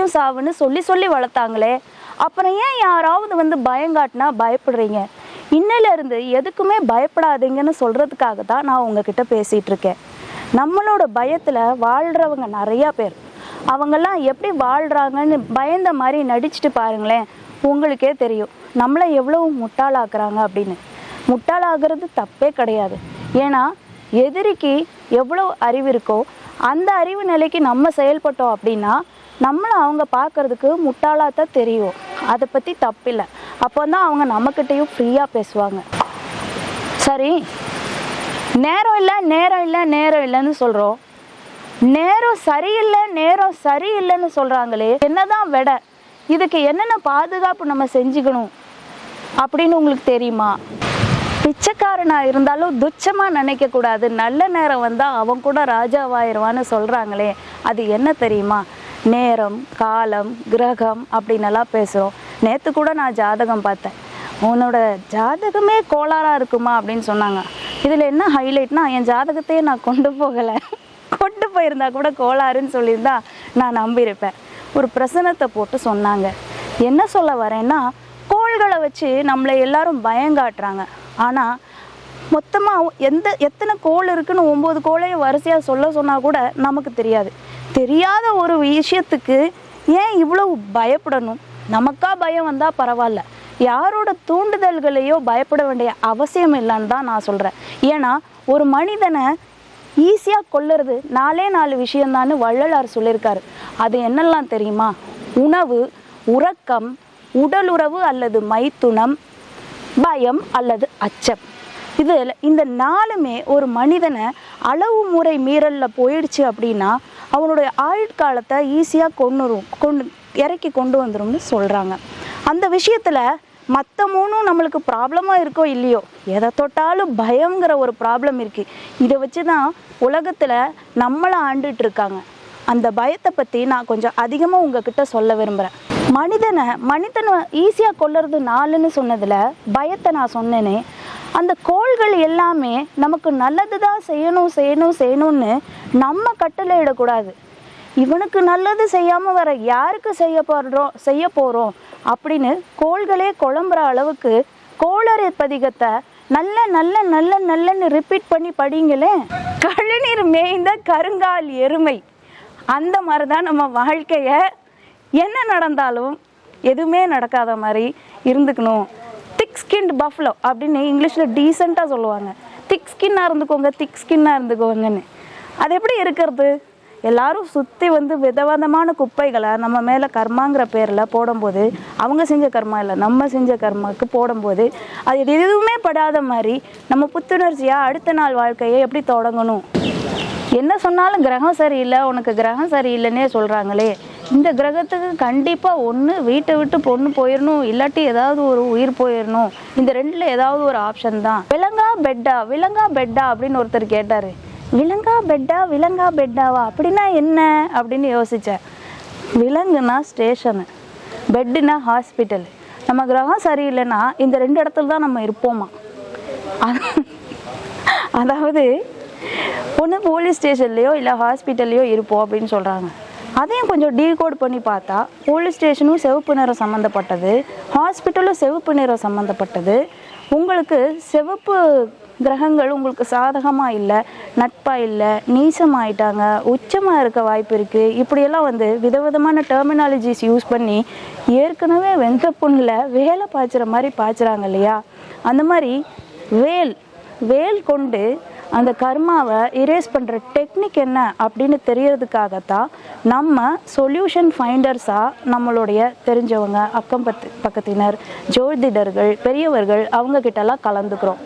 நூறுலையும் சாவுன்னு சொல்லி சொல்லி வளர்த்தாங்களே. அப்புறம் ஏன் யாராவது வந்து பயங்காட்டினா பயப்படுறீங்க? இன்னையில இருந்து எதுக்குமே பயப்படாதீங்கன்னு சொல்கிறதுக்காக தான் நான் உங்ககிட்ட பேசிகிட்டு இருக்கேன். நம்மளோட பயத்தில் வாழ்கிறவங்க நிறையா பேர். அவங்கெல்லாம் எப்படி வாழ்கிறாங்கன்னு பயந்த மாதிரி நடிச்சுட்டு பாருங்களேன். உங்களுக்கே தெரியும். நம்மளை எவ்வளோ முட்டாளாக்குறாங்க அப்படின்னு. முட்டாளாகிறது தப்பே கிடையாது. ஏன்னா எதிரிக்கு எவ்வளோ அறிவு இருக்கோ அந்த அறிவு நிலைக்கு நம்ம செயல்பட்டோம் அப்படின்னா நம்மளை அவங்க பார்க்கறதுக்கு முட்டாளாக தான் தெரியும். அதை பற்றி தப்பில்லை. அப்போ தான் அவங்க நம்மக்கிட்டேயும் ஃப்ரீயாக பேசுவாங்க. சரி. நேரம் இல்லை நேரம் இல்லை நேரம் இல்லைன்னு சொல்கிறோம் நேரம் சரியில்லை நேரம் சரியில்லைன்னு சொல்கிறாங்களே என்னதான் விட? இதுக்கு என்னென்ன பாதுகாப்பு நம்ம செஞ்சுக்கணும்? அப்படின்னு உங்களுக்கு தெரியுமா? பிச்சைக்காரனாக இருந்தாலும் துச்சமாக நினைக்கக்கூடாது நல்ல நேரம் வந்தால் அவன் கூட ராஜாவாயிருவான்னு சொல்கிறாங்களே அது என்ன தெரியுமா? நேரம் காலம் கிரகம் அப்படின்னெல்லாம் பேசுகிறோம் நேற்று கூட நான் ஜாதகம் பார்த்தேன். உன்னோட ஜாதகமே கோளாறாக இருக்குமா அப்படின்னு சொன்னாங்க. இதில் என்ன ஹைலைட்னா என் ஜாதகத்தையே நான் கொண்டு போகலை. கொண்டு போயிருந்தா கூட கோளாறுன்னு சொல்லியிருந்தா நான் நம்பியிருப்பேன். ஒரு பிரசனத்தை போட்டு சொன்னாங்க. என்ன சொல்ல வரேன்னா கோள்களை வச்சு நம்மளை எல்லாரும் பயங்காட்டுறாங்க. ஆனால் மொத்தமாக எந்த எத்தனை கோள் இருக்குன்னு ஒம்பது கோளையும் வரிசையாக சொல்ல சொன்னால் கூட நமக்கு தெரியாது. தெரியாத ஒரு விஷயத்துக்கு ஏன் இவ்வளவு பயப்படணும்? நமக்கா பயம் வந்தால் பரவாயில்ல. யாரோட தூண்டுதல்களையோ பயப்பட வேண்டிய அவசியம் இல்லைன்னு தான் நான் சொல்கிறேன் ஏன்னா ஒரு மனிதனை ஈஸியாக கொல்லுறது நாலே நாலு விஷயந்தான்னு வள்ளலார் சொல்லியிருக்காரு. அது என்னெல்லாம் தெரியுமா? உணவு உறக்கம் உடலுறவு அல்லது மைத்துணம் பயம் அல்லது அச்சம். இதில் இந்த நாலுமே ஒரு மனிதனை அளவு முறை மீறலில் போயிடுச்சு அப்படின்னா அவனுடைய ஆயுட்காலத்தை ஈஸியாக கொண்டு வரும் கொண்டு இறக்கி கொண்டு வந்துரும்னு சொல்கிறாங்க அந்த விஷயத்தில் மற்ற மூணும் நம்மளுக்கு ப்ராப்ளமாக இருக்கோ இல்லையோ எதை தொட்டாலும் பயங்கிற ஒரு ப்ராப்ளம் இருக்குது இதை வச்சு தான் உலகத்தில் நம்மளை ஆண்டுட்டு இருக்காங்க. அந்த பயத்தை பற்றி நான் கொஞ்சம் அதிகமாக உங்ககிட்ட சொல்ல விரும்புகிறேன் மனிதனை மனிதனை ஈஸியாக கொல்லுறது நாலுன்னு சொன்னதில் பயத்தை நான் சொன்னேனே அந்த கோள்கள் எல்லாமே நமக்கு நல்லது தான் செய்யணும் செய்யணும் செய்யணும்னு நம்ம கட்டளையிடக்கூடாது இவனுக்கு நல்லது செய்யாமல் வர யாருக்கு செய்ய போடுறோம் செய்ய போகிறோம் அப்படின்னு கோள்களே குழம்புற அளவுக்கு கோளறு பதிகத்தை நல்ல நல்ல நல்ல நல்லன்னு ரிப்பீட் பண்ணி படிங்களேன் கழுநீர் மேய்ந்த கருங்கால் எருமை. அந்த மாதிரி தான் நம்ம வாழ்க்கையை என்ன நடந்தாலும் எதுவுமே நடக்காத மாதிரி இருந்துக்கணும். ஸ்கின்டு பஃப்லோ அப்படின்னு இங்கிலீஷில் டீசெண்டாக சொல்லுவாங்க. திக் ஸ்கின்னாக இருந்துக்கோங்க திக் ஸ்கின்னாக இருந்துக்கோங்கன்னு. அது எப்படி இருக்கிறது? எல்லாரும் சுற்றி வந்து விதவிதமான குப்பைகளை நம்ம மேலே கர்மாங்கிற பேரில் போடும்போது அவங்க செஞ்ச கர்மா இல்லை நம்ம செஞ்ச கர்மாவுக்கு போடும்போது அது எதுவுமே படாத மாதிரி நம்ம புத்துணர்ச்சியாக அடுத்த நாள் வாழ்க்கையை எப்படி தொடங்கணும்? என்ன சொன்னாலும் கிரகம் சரியில்லை உனக்கு கிரகம் சரியில்லைன்னே சொல்கிறாங்களே இந்த கிரகத்துக்கு கண்டிப்பாக ஒன்று வீட்டை விட்டு பொண்ணு போயிடணும் இல்லாட்டி ஏதாவது ஒரு உயிர் போயிடணும் இந்த ரெண்டில் ஏதாவது ஒரு ஆப்ஷன் தான். விலங்கா பெட்டா விலங்கா பெட்டா அப்படின்னு ஒருத்தர் கேட்டார். விலங்கா பெட்டா விலங்கா பெட்டாவா? அப்படின்னா என்ன? அப்படின்னு யோசித்தேன் விலங்குனா ஸ்டேஷனு பெட்டுனா ஹாஸ்பிட்டல். நம்ம கிரகம் சரியில்லைன்னா இந்த ரெண்டு இடத்துல தான் நம்ம இருப்போமா? அதாவது ஒன்று போலீஸ் ஸ்டேஷன்லேயோ இல்லை ஹாஸ்பிட்டல்லையோ இருப்போம் அப்படின்னு சொல்கிறாங்க அதையும் கொஞ்சம் டீகோட் பண்ணி பார்த்தா போலீஸ் ஸ்டேஷனும் சிவப்பு நிறம் சம்மந்தப்பட்டது ஹாஸ்பிட்டலும் சிவப்பு நிறம் சம்மந்தப்பட்டது உங்களுக்கு சிவப்பு கிரகங்கள் உங்களுக்கு சாதகமாக இல்லை நட்பாக இல்லை நீசமாயிட்டாங்க உச்சமாக இருக்க வாய்ப்பு இருக்குது இப்படியெல்லாம் வந்து விதவிதமான டெர்மினாலஜிஸ் யூஸ் பண்ணி ஏற்கனவே வெந்த புண்ணில் வேலை பாய்ச்சுற மாதிரி பாய்ச்சுறாங்க இல்லையா? அந்த மாதிரி வேல் வேல் கொண்டு அந்த கர்மாவை இரேஸ் பண்ணுற டெக்னிக் என்ன அப்படின்னு தெரியறதுக்காகத்தான் நம்ம சொல்யூஷன் ஃபைண்டர்ஸாக நம்மளுடைய தெரிஞ்சவங்க அக்கம் பத்து பக்கத்தினர் ஜோதிடர்கள் பெரியவர்கள் அவங்கக்கிட்டலாம் கலந்துக்கிறோம்.